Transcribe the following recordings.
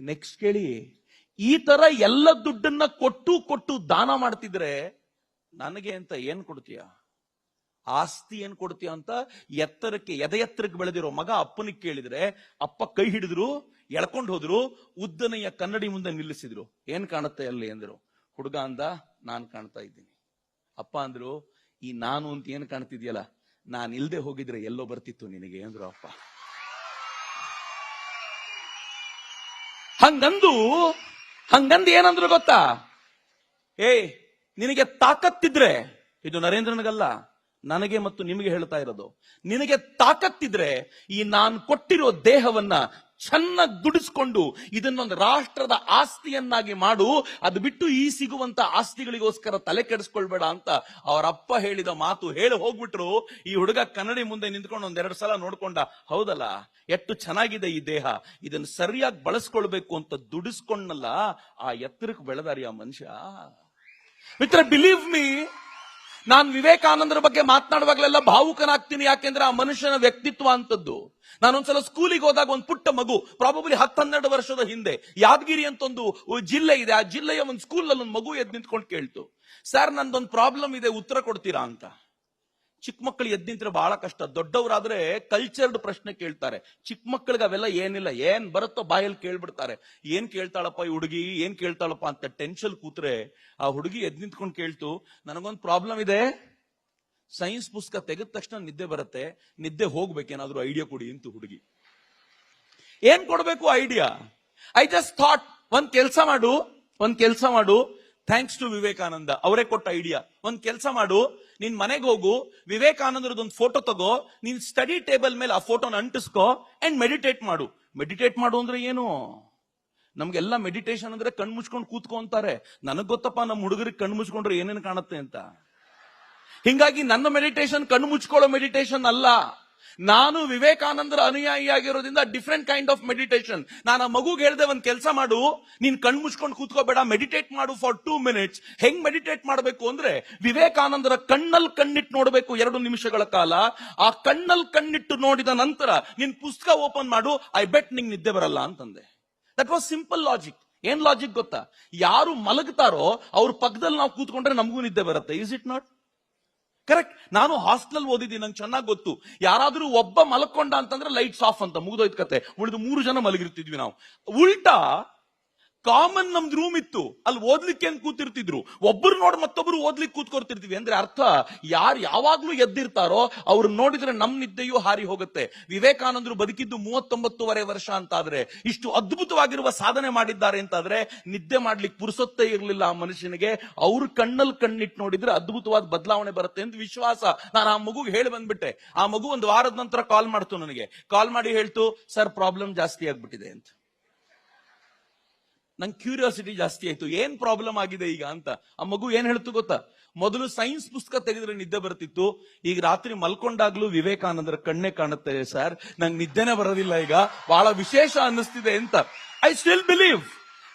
Next ಕೇಳಿ, ಈ ತರ ಎಲ್ಲ ದುಡ್ಡನ್ನ ಕೊಟ್ಟು ಕೊಟ್ಟು ದಾನ ಮಾಡ್ತಿದ್ರೆ ನನಗೆ ಅಂತ ಏನ್ ಕೊಡ್ತೀಯ? ಆಸ್ತಿ ಏನ್ ಕೊಡ್ತೀಯ ಅಂತ ಎತ್ತರಕ್ಕೆ ಎದೆ ಎತ್ತರಕ್ಕೆ ಬೆಳೆದಿರೋ ಮಗ ಅಪ್ಪನಿಗೆ ಕೇಳಿದ್ರೆ, ಅಪ್ಪ ಕೈ ಹಿಡಿದ್ರು, ಎಳ್ಕೊಂಡು ಹೋದ್ರು, ಉದ್ದನೆಯ ಕನ್ನಡಿ ಮುಂದೆ ನಿಲ್ಲಿಸಿದ್ರು. ಏನ್ ಕಾಣುತ್ತೆ ಅಲ್ಲಿ ಅಂದ್ರು, ಹುಡುಗ ಅಂದ, ನಾನ್ ಕಾಣ್ತಾ ಇದ್ದೀನಿ. ಅಪ್ಪ ಅಂದ್ರು, ಈ ನಾನು ಅಂತ ಏನ್ ಕಾಣ್ತಿದ್ಯಲ್ಲ, ನಾನ್ ಇಲ್ದೆ ಹೋಗಿದ್ರೆ ಎಲ್ಲೋ ಬರ್ತಿತ್ತು ನಿನಗೆ, ಅಂದ್ರು ಅಪ್ಪ. ಹಂಗಂದು ಹಂಗಂದು ಏನಂದ್ರು ಗೊತ್ತಾ? ಏಯ್ ನಿನಗೆ ತಾಕತ್ತಿದ್ರೆ ಇದು ನರೇಂದ್ರನಿಗಲ್ಲ. ನನಗೆ ಮತ್ತು ನಿಮಗೆ ಹೇಳ್ತಾ ಇರೋದು. ನಿನಗೆ ತಾಕತ್ತಿದ್ರೆ ಈ ನಾನು ಕೊಟ್ಟಿರೋ ದೇಹವನ್ನ ಚೆನ್ನಾಗಿ ದುಡಿಸ್ಕೊಂಡು ಇದನ್ನೊಂದು ರಾಷ್ಟ್ರದ ಆಸ್ತಿಯನ್ನಾಗಿ ಮಾಡು, ಅದು ಬಿಟ್ಟು ಈ ಸಿಗುವಂತ ಆಸ್ತಿಗಳಿಗೋಸ್ಕರ ತಲೆ ಕೆಡಿಸ್ಕೊಳ್ಬೇಡ ಅಂತ ಅವರ ಅಪ್ಪ ಹೇಳಿದ ಮಾತು ಹೇಳಿ ಹೋಗ್ಬಿಟ್ರು. ಈ ಹುಡುಗ ಕನ್ನಡಿ ಮುಂದೆ ನಿಂತ್ಕೊಂಡು ಒಂದೆರಡು ಸಲ ನೋಡ್ಕೊಂಡ, ಹೌದಲ್ಲ, ಎಷ್ಟು ಚೆನ್ನಾಗಿದೆ ಈ ದೇಹ, ಇದನ್ನ ಸರಿಯಾಗಿ ಬಳಸ್ಕೊಳ್ಬೇಕು ಅಂತ ದುಡಿಸ್ಕೊಂಡಲ್ಲ ಆ ಎತ್ತರಕ್ಕೆ ಬೆಳೆದಾರಿ ಆ ಮನುಷ್ಯ? ಮಿತ್ರ ಬಿಲೀವ್ ಮೀ ನಾನ್ ವಿವೇಕಾನಂದರ ಬಗ್ಗೆ ಮಾತನಾಡುವಾಗಲೆಲ್ಲ ಭಾವುಕನಾಗ್ತೀನಿ ಯಾಕೆಂದ್ರೆ ಆ ಮನುಷ್ಯನ ವ್ಯಕ್ತಿತ್ವ ಅಂತದ್ದು. ನಾನೊಂದ್ಸಲ ಸ್ಕೂಲಿಗೆ ಹೋದಾಗ ಒಂದು ಪುಟ್ಟ ಮಗು ಪ್ರಾಬಬ್ಲಿ ಹತ್ತೆರಡು ವರ್ಷದ ಹಿಂದೆ, ಯಾದಗಿರಿ ಅಂತ ಒಂದು ಜಿಲ್ಲೆ ಇದೆ. ಆ ಜಿಲ್ಲೆಯ ಒಂದು ಸ್ಕೂಲ್ ಅಲ್ಲಿ ಒಂದು ಮಗು ಎದ್ದು ನಿಂತ್ಕೊಂಡು ಕೇಳ್ತು. ಸರ್ ನಂದೊಂದು ಪ್ರಾಬ್ಲಮ್ ಇದೆ, ಉತ್ತರ ಕೊಡ್ತೀರಾ? ಅಂತ. ಚಿಕ್ಕ ಮಕ್ಕಳು ಎದ್ದು ನಿಂತ್ರೆ ಬಹಳ ಕಷ್ಟ. ದೊಡ್ಡವರಾದ್ರೆ ಕಲ್ಚರ್ಡ್ ಪ್ರಶ್ನೆ ಕೇಳ್ತಾರೆ. ಚಿಕ್ಕ ಮಕ್ಕಳಿಗೆ ಅವೆಲ್ಲ ಏನಿಲ್ಲ, ಏನ್ ಬರುತ್ತೋ ಬಾಯಲ್ಲಿ ಕೇಳ್ಬಿಡ್ತಾರೆ. ಏನ್ ಕೇಳ್ತಾಳಪ್ಪ ಈ ಹುಡುಗಿ, ಏನ್ ಕೇಳ್ತಾಳಪ್ಪ ಅಂತ ಟೆನ್ಷನ್ ಕೂತ್ರೆ ಆ ಹುಡುಗಿ ಎದ್ ನಿಂತ್ಕೊಂಡು ಕೇಳ್ತು, ನನಗೊಂದು ಪ್ರಾಬ್ಲಮ್ ಇದೆ. ಸೈನ್ಸ್ ಪುಸ್ತಕ ತೆಗೆದ ತಕ್ಷಣ ನಿದ್ದೆ ಬರುತ್ತೆ. ನಿದ್ದೆ ಹೋಗ್ಬೇಕೇನಾದ್ರೂ ಐಡಿಯಾ ಕೊಡಿ, ಅಂತ ಹುಡುಗಿ. ಏನ್ ಕೊಡ್ಬೇಕು ಐಡಿಯಾ ಐ ಜಸ್ಟ್ ಥಾಟ್ ಒಂದ್ ಕೆಲಸ ಮಾಡು, ಒಂದ್ ಕೆಲಸ ಮಾಡು. ಥ್ಯಾಂಕ್ಸ್ ಟು ವಿವೇಕಾನಂದ ಅವರೇ ಕೊಟ್ಟ ಐಡಿಯಾ ಒಂದ್ ಕೆಲಸ ಮಾಡು, ನಿನ್ ಮನೆಗೆ ಹೋಗು, ವಿವೇಕಾನಂದರದೊಂದು ಫೋಟೋ ತಗೋ, ನೀನ್ ಸ್ಟಡಿ ಟೇಬಲ್ ಮೇಲೆ ಆ ಫೋಟೋನ ಅಂಟಿಸ್ಕೋ ಅಂಡ್ ಮೆಡಿಟೇಟ್ ಮಾಡು. ಮೆಡಿಟೇಟ್ ಮಾಡು ಅಂದ್ರೆ ಏನು? ನಮ್ಗೆಲ್ಲ ಮೆಡಿಟೇಷನ್ ಅಂದ್ರೆ ಕಣ್ ಮುಚ್ಕೊಂಡು ಕೂತ್ಕೊಂತಾರೆ ನನಗ್ ಗೊತ್ತಪ್ಪ ನಮ್ಮ ಹುಡುಗರಿಗೆ ಕಣ್ ಮುಚ್ಕೊಂಡ್ರೆ ಏನೇನು ಕಾಣುತ್ತೆ ಅಂತ. ಹಿಂಗಾಗಿ ನನ್ನ ಮೆಡಿಟೇಷನ್ ಕಣ್ಣು ಮುಚ್ಕೊಳ್ಳೋ ಮೆಡಿಟೇಷನ್ ಅಲ್ಲ. ನಾನು ವಿವೇಕಾನಂದರ ಅನುಯಾಯಿಯಾಗಿರೋದ್ರಿಂದ ಡಿಫ್ರೆಂಟ್ ಕೈಂಡ್ ಆಫ್ ಮೆಡಿಟೇಷನ್ ನಾನು ಆ ಮಗುಗೆ ಹೇಳ್ದೆ ಒಂದ್ ಕೆಲಸ ಮಾಡು, ನೀನ್ ಕಣ್ ಮುಚ್ಕೊಂಡು ಕೂತ್ಕೋಬೇಡ ಮೆಡಿಟೇಟ್ ಮಾಡು ಫಾರ್ ಟೂ ಮಿನಿಟ್ಸ್ ಹೆಂಗ್ ಮೆಡಿಟೇಟ್ ಮಾಡಬೇಕು ಅಂದ್ರೆ ವಿವೇಕಾನಂದರ ಕಣ್ಣಲ್ಲಿ ಕಣ್ಣಿಟ್ಟು ನೋಡಬೇಕು ಎರಡು ನಿಮಿಷಗಳ ಕಾಲ. ಆ ಕಣ್ಣಲ್ಲಿ ಕಣ್ಣಿಟ್ಟು ನೋಡಿದ ನಂತರ ನಿನ್ ಪುಸ್ತಕ ಓಪನ್ ಮಾಡು ಐ ಬೆಟ್ ನಿಂಗ್ ನಿದ್ದೆ ಬರಲ್ಲ ಅಂತಂದೆ. ದಟ್ ವಾಸ್ ಸಿಂಪಲ್ ಲಾಜಿಕ್ ಏನ್ ಲಾಜಿಕ್ ಗೊತ್ತಾ? ಯಾರು ಮಲಗ್ತಾರೋ ಅವ್ರ ಪಕ್ಕದಲ್ಲಿ ನಾವು ಕೂತ್ಕೊಂಡ್ರೆ ನಮಗೂ ನಿದ್ದೆ ಬರುತ್ತೆ. ಇಸ್ ಇಟ್ ನಾಟ್ ಕರೆಕ್ಟ್ ನಾನು ಹಾಸ್ಟೆಲ್ ಓದಿದ್ದೀನಿ, ನಂಗೆ ಚೆನ್ನಾಗಿ ಗೊತ್ತು. ಯಾರಾದರೂ ಒಬ್ಬ ಮಲಕೊಂಡ ಅಂತಂದ್ರೆ ಲೈಟ್ಸ್ ಆಫ್ ಅಂತ ಮುಗಿದೋಯ್ತು ಕತೆ. ಉಳಿದು ಮೂರು ಜನ ಮಲಗಿರ್ತಿದ್ವಿ ನಾವು. ಉಲ್ಟಾ ಕಾಮನ್ ನಮ್ದು ರೂಮ್ ಇತ್ತು. ಅಲ್ಲಿ ಓದ್ಲಿಕ್ಕೆ ಅಂತ ಕೂತಿರ್ತಿದ್ರು? ಒಬ್ಬರು ನೋಡಿ ಮತ್ತೊಬ್ರು ಓದ್ಲಿಕ್ಕೆ ಕೂತ್ಕೊರ್ತಿರ್ತೀವಿ ಅಂದ್ರೆ ಅರ್ಥ, ಯಾರು ಯಾವಾಗ್ಲೂ ಎದ್ದಿರ್ತಾರೋ ಅವ್ರು ನೋಡಿದ್ರೆ ನಮ್ ನಿದ್ದೆಯೂ ಹಾರಿ ಹೋಗುತ್ತೆ. ವಿವೇಕಾನಂದರು ಬದುಕಿದ್ದು ಮೂವತ್ತೊಂಬತ್ತುವರೆ ವರ್ಷ ಅಂತಾದ್ರೆ, ಇಷ್ಟು ಅದ್ಭುತವಾಗಿರುವ ಸಾಧನೆ ಮಾಡಿದ್ದಾರೆ ಅಂತಾದ್ರೆ, ನಿದ್ದೆ ಮಾಡ್ಲಿಕ್ಕೆ ಪುರುಸೊತ್ತೇ ಇರಲಿಲ್ಲ ಆ ಮನುಷ್ಯನಿಗೆ. ಅವ್ರ ಕಣ್ಣಲ್ಲಿ ಕಣ್ಣಿಟ್ಟು ನೋಡಿದ್ರೆ ಅದ್ಭುತವಾದ ಬದಲಾವಣೆ ಬರುತ್ತೆ ಅಂತ ವಿಶ್ವಾಸ. ನಾನು ಆ ಮಗುಗೆ ಹೇಳಿ ಬಂದ್ಬಿಟ್ಟೆ. ಆ ಮಗು ಒಂದು ವಾರದ ನಂತರ ಕಾಲ್ ಮಾಡ್ತು ನನಗೆ. ಕಾಲ್ ಮಾಡಿ ಹೇಳ್ತು, ಸರ್ ಪ್ರಾಬ್ಲಮ್ ಜಾಸ್ತಿ ಆಗ್ಬಿಟ್ಟಿದೆ ಅಂತ. ನಂಗೆ ಕ್ಯೂರಿಯಾಸಿಟಿ ಜಾಸ್ತಿ ಆಯ್ತು. ಏನ್ ಪ್ರಾಬ್ಲಮ್ ಆಗಿದೆ ಈಗ ಅಂತ? ಆ ಮಗು ಏನ್ ಹೇಳ್ತು ಗೊತ್ತಾ? ಮೊದಲು ಸೈನ್ಸ್ ಪುಸ್ತಕ ತೆಗೆದ್ರೆ ನಿದ್ದೆ ಬರ್ತಿತ್ತು. ಈಗ ರಾತ್ರಿ ಮಲ್ಕೊಂಡಾಗ್ಲೂ ವಿವೇಕಾನಂದರ ಕಣ್ಣೆ ಕಾಣುತ್ತೆ ಸರ್ ನಂಗೆ ನಿದ್ದೆನೆ ಬರೋದಿಲ್ಲ ಈಗ. ಬಹಳ ವಿಶೇಷ ಅನ್ನಿಸ್ತಿದೆ ಅಂತ. ಐ ಸ್ಟಿಲ್ ಬಿಲೀವ್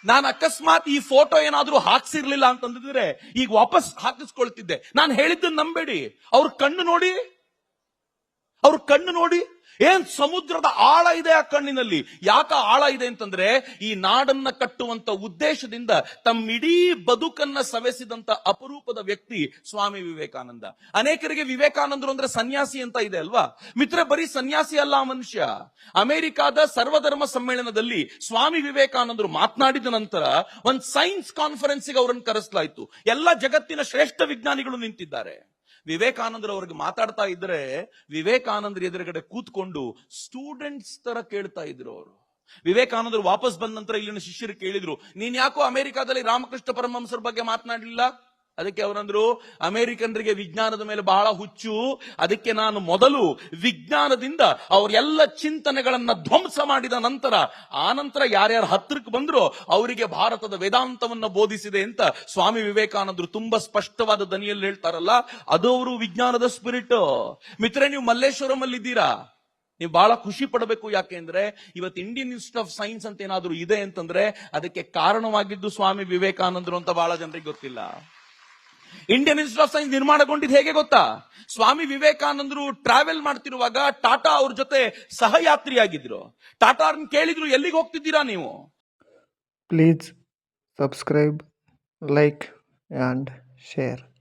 ನಾನು ಅಕಸ್ಮಾತ್ ಈ ಫೋಟೋ ಏನಾದ್ರೂ ಹಾಕ್ಸಿರ್ಲಿಲ್ಲ ಅಂತಂದಿದ್ರೆ ಈಗ ವಾಪಸ್ ಹಾಕಿಸ್ಕೊಳ್ತಿದ್ದೆ. ನಾನು ಹೇಳಿದ್ದನ್ನ ನಂಬೇಡಿ. ಅವ್ರ ಕಣ್ಣು ನೋಡಿ. ಅವ್ರ ಕಣ್ಣು ನೋಡಿ. ಏನ್ ಸಮುದ್ರದ ಆಳ ಇದೆ ಆ ಕಣ್ಣಿನಲ್ಲಿ? ಯಾಕ ಆಳ ಇದೆ ಅಂತಂದ್ರೆ, ಈ ನಾಡನ್ನ ಕಟ್ಟುವಂತ ಉದ್ದೇಶದಿಂದ ತಮ್ಮ ಇಡೀ ಬದುಕನ್ನ ಸವೆಸಿದಂತ ಅಪರೂಪದ ವ್ಯಕ್ತಿ ಸ್ವಾಮಿ ವಿವೇಕಾನಂದ. ಅನೇಕರಿಗೆ ವಿವೇಕಾನಂದರು ಅಂದ್ರೆ ಸನ್ಯಾಸಿ ಅಂತ ಇದೆ ಅಲ್ವಾ? ಮಿತ್ರ ಬರೀ ಸನ್ಯಾಸಿ ಅಲ್ಲ ಮನುಷ್ಯ. ಅಮೆರಿಕಾದ ಸರ್ವಧರ್ಮ ಸಮ್ಮೇಳನದಲ್ಲಿ ಸ್ವಾಮಿ ವಿವೇಕಾನಂದರು ಮಾತನಾಡಿದ ನಂತರ ಒಂದ್ ಸೈನ್ಸ್ ಕಾನ್ಫರೆನ್ಸ್ಗೆ ಅವರನ್ನು ಕರೆಸಲಾಯಿತು. ಎಲ್ಲ ಜಗತ್ತಿನ ಶ್ರೇಷ್ಠ ವಿಜ್ಞಾನಿಗಳು ನಿಂತಿದ್ದಾರೆ. ವಿವೇಕಾನಂದರು ಅವ್ರಿಗೆ ಮಾತಾಡ್ತಾ ಇದ್ರೆ ವಿವೇಕಾನಂದರ ಎದುರುಗಡೆ ಕೂತ್ಕೊಂಡು ಸ್ಟೂಡೆಂಟ್ಸ್ ತರ ಕೇಳ್ತಾ ಇದ್ರು ಅವರು. ವಿವೇಕಾನಂದರು ವಾಪಸ್ ಬಂದ ನಂತರ ಇಲ್ಲಿನ ಶಿಷ್ಯರು ಕೇಳಿದ್ರು, ನೀನ್ ಯಾಕೋ ಅಮೆರಿಕಾದಲ್ಲಿ ರಾಮಕೃಷ್ಣ ಪರಮಹಂಸರ ಬಗ್ಗೆ ಮಾತನಾಡಲಿಲ್ಲ? ಅದಕ್ಕೆ ಅವರಂದ್ರು ಅಮೆರಿಕನ್ರಿಗೆ ವಿಜ್ಞಾನದ ಮೇಲೆ ಬಹಳ ಹುಚ್ಚು. ಅದಕ್ಕೆ ನಾನು ಮೊದಲು ವಿಜ್ಞಾನದಿಂದ ಅವರೆಲ್ಲ ಚಿಂತನೆಗಳನ್ನ ಧ್ವಂಸ ಮಾಡಿದ ನಂತರ, ಆ ನಂತರ ಯಾರ್ಯಾರು ಹತ್ತಿರಕ್ಕೆ ಬಂದ್ರು ಅವರಿಗೆ ಭಾರತದ ವೇದಾಂತವನ್ನ ಬೋಧಿಸಿದೆ ಅಂತ ಸ್ವಾಮಿ ವಿವೇಕಾನಂದರು ತುಂಬಾ ಸ್ಪಷ್ಟವಾದ ದನಿಯಲ್ಲಿ ಹೇಳ್ತಾರಲ್ಲ, ಅದು ಅವರು ವಿಜ್ಞಾನದ ಸ್ಪಿರಿಟ್ ಮಿತ್ರ ನೀವು ಮಲ್ಲೇಶ್ವರಂ ಅಲ್ಲಿ ಇದ್ದೀರಾ ನೀವು ಬಹಳ ಖುಷಿ ಪಡಬೇಕು ಯಾಕೆಂದ್ರೆ ಇವತ್ತು ಇಂಡಿಯನ್ ಇನ್ಸ್ಟಿಟ್ಯೂಟ್ ಆಫ್ ಸೈನ್ಸ್ ಅಂತ ಏನಾದ್ರೂ ಇದೆ ಅಂತಂದ್ರೆ, ಅದಕ್ಕೆ ಕಾರಣವಾಗಿದ್ದು ಸ್ವಾಮಿ ವಿವೇಕಾನಂದರು ಅಂತ ಬಹಳ ಜನರಿಗೆ ಗೊತ್ತಿಲ್ಲ. ಇಂಡಿಯನ್ ಇನ್ಸ್ಟಿಟ್ಯೂಟ್ ಆಫ್ ಸೈನ್ಸ್ ನಿರ್ಮಾಣಗೊಂಡಿದ್ದು ಹೇಗೆ ಗೊತ್ತಾ? ಸ್ವಾಮಿ ವಿವೇಕಾನಂದರು ಟ್ರಾವೆಲ್ ಮಾಡ್ತಿರುವಾಗ ಟಾಟಾ ಅವ್ರ ಜೊತೆ ಸಹಯಾತ್ರಿಯಾಗಿದ್ರು. ಟಾಟಾ ಅವ್ರನ್ನ ಕೇಳಿದ್ರು, ಎಲ್ಲಿಗೆ ಹೋಗ್ತಿದ್ದೀರಾ ನೀವು? Please subscribe like and share.